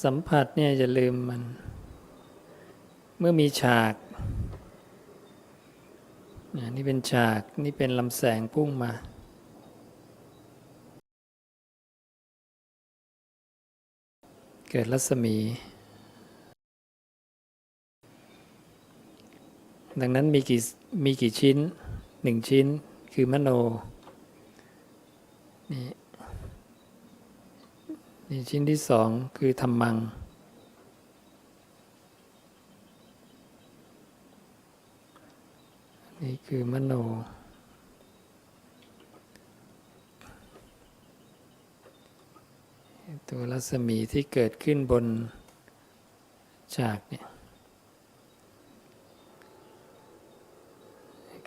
สัมผัสเนี่ยอย่าลืมมัน เมื่อมีฉากนี่เป็นฉากนี่เป็นลำแสงพุ่งมาเกิดรัศมี ดังนั้นมีกี่มีกี่ชิ้นหนึ่งชิ้นคือมโน นี่ ชิ้นที่สองคือธรรมัง นี่คือมโน ตัวรัศมีที่เกิดขึ้นบนฉากเนี่ย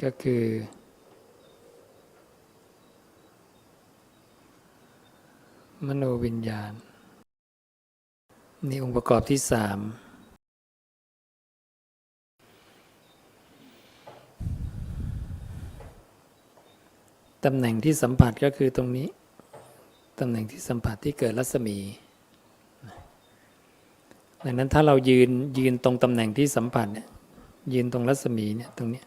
ก็คือ มโนวิญญาณ นี่องค์ประกอบที่สามตำแหน่งที่สัมผัสก็คือตรงนี้ ตำแหน่งที่สัมผัสที่เกิดรัศมี ดังนั้นถ้าเรายืนยืนตรงตำแหน่งที่สัมผัสเนี่ยยืนตรงรัศมีเนี่ยตรงนี้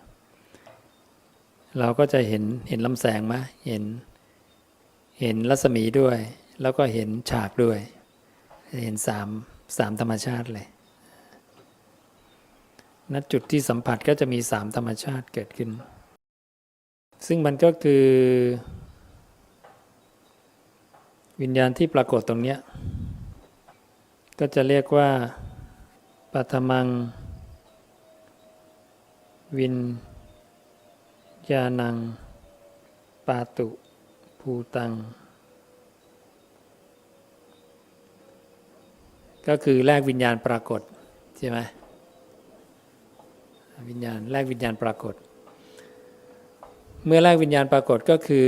เราก็จะเห็นเห็นลำแสงไหมเห็นเห็นรัศมีด้วย แล้วก็เห็นฉากด้วย เห็นสามสามธรรมชาติเลยณจุดที่สัมผัสก็จะมีสามธรรมชาติเกิดขึ้น ซึ่งมันก็คือ วิญญาณที่ปรากฏตรงเนี้ย ก็จะเรียกว่าปัทมัง วินญาณัง ปาตุภูตัง ก็คือแรกวิญญาณปรากฏใช่ไหมวิญญาณแรกวิญญาณปรากฏ เมื่อแรกวิญญาณปรากฏก็คือ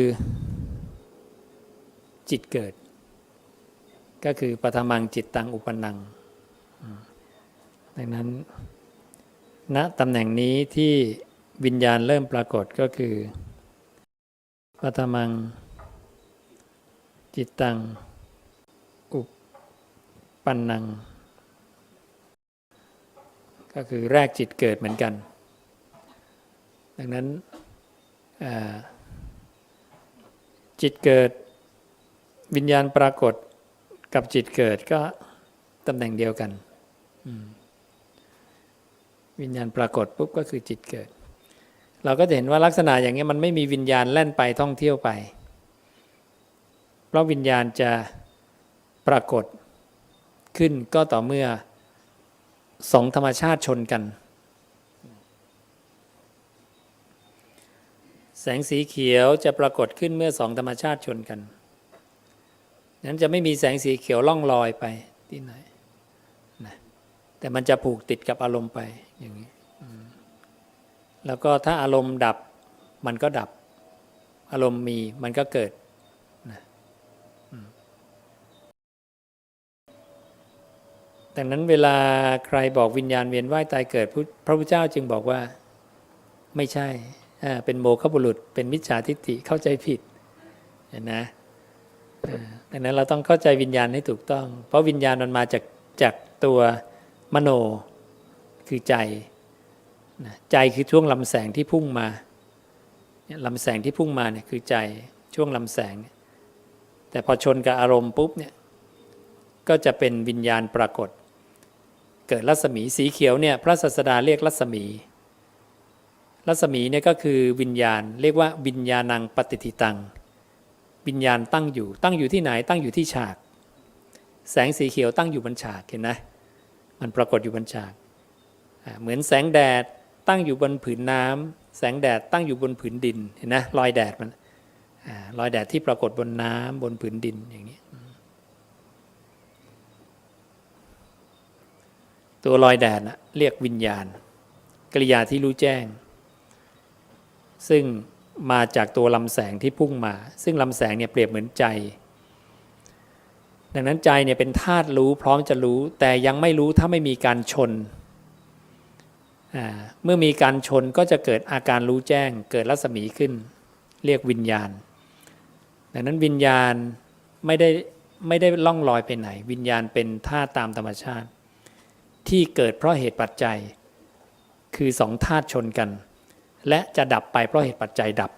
จิตเกิด ก็คือปฐมังจิตตังอุปนัง ดังนั้นณตำแหน่งนี้ที่วิญญาณเริ่มปรากฏก็คือปฐมังจิตตังอ ปันนัง ก็คือแรกจิตเกิดเหมือนกัน ดังนั้นจิตเกิดวิญญาณปรากฏกับจิตเกิดก็ตำแหน่งเดียวกันวิญญาณปรากฏปุ๊บก็คือจิตเกิด เราก็จะเห็นว่าลักษณะอย่างนี้มันไม่มีวิญญาณแล่นไปท่องเที่ยวไป เพราะวิญญาณจะปรากฏ ขึ้นก็ต่อเมื่อสองธรรมชาติชนกัน แสงสีเขียวจะปรากฏขึ้นเมื่อสองธรรมชาติชนกันนั้นจะไม่มีแสงสีเขียวล่องลอยไปที่ไหนนะแต่มันจะผูกติดกับอารมณ์ไปอย่างนี้แล้วก็ถ้าอารมณ์ดับมันก็ดับ อารมณ์มีมันก็เกิดนะอืม ดังนั้นเวลาใครบอกวิญญาณเวียนว่ายตายเกิด พระพุทธเจ้าจึงบอกว่าไม่ใช่เป็นโมฆะบุรุษ เป็นมิจฉาทิฏฐิเข้าใจผิดเห็นนะดังนั้นเราต้องเข้าใจวิญญาณให้ถูกต้อง เพราะวิญญาณมันมาจากจากตัวมโนคือใจใจคือช่วงลำแสงที่พุ่งมาลำแสงที่พุ่งมาเนี่ยคือใจช่วงลำแสง แต่พอชนกับอารมณ์ปุ๊บเนี่ยก็จะเป็นวิญญาณปรากฏ เกิดรัศมีสีเขียวเนี่ยพระศาสดาเรียกรัศมี รัศมีเนี่ยก็คือวิญญาณ เรียกว่าวิญญาณังปฏิทิตัง วิญญาณตั้งอยู่ ตั้งอยู่ที่ไหนตั้งอยู่ที่ฉาก แสงสีเขียวตั้งอยู่บนฉากเห็นไหมมันปรากฏอยู่บนฉาก เหมือนแสงแดดตั้งอยู่บนผืนน้ำแสงแดดตั้งอยู่บนผืนดินเห็นไหมรอยแดดมันรอยแดดที่ปรากฏบนน้ำบนผืนดินอย่างนี้อืม ตัวรอยแดดนะเรียกวิญญาณกริยาที่รู้แจ้ง ซึ่งมาจากตัวลำแสงที่พุ่งมา ซึ่งลำแสงเนี่ยเปรียบเหมือนใจ ดังนั้นใจเนี่ยเป็นธาตุรู้พร้อมจะรู้แต่ยังไม่รู้ถ้าไม่มีการชน เมื่อมีการชนก็จะเกิดอาการรู้แจ้ง เกิดรัศมีขึ้น เรียกวิญญาณ ดังนั้นวิญญาณไม่ได้ไม่ได้ล่องลอยไปไหน วิญญาณเป็นธาตุตามธรรมชาติ ที่เกิดเพราะเหตุปัจจัย คือสองธาตุชนกัน และจะดับไปเพราะเหตุปัจจัยดับ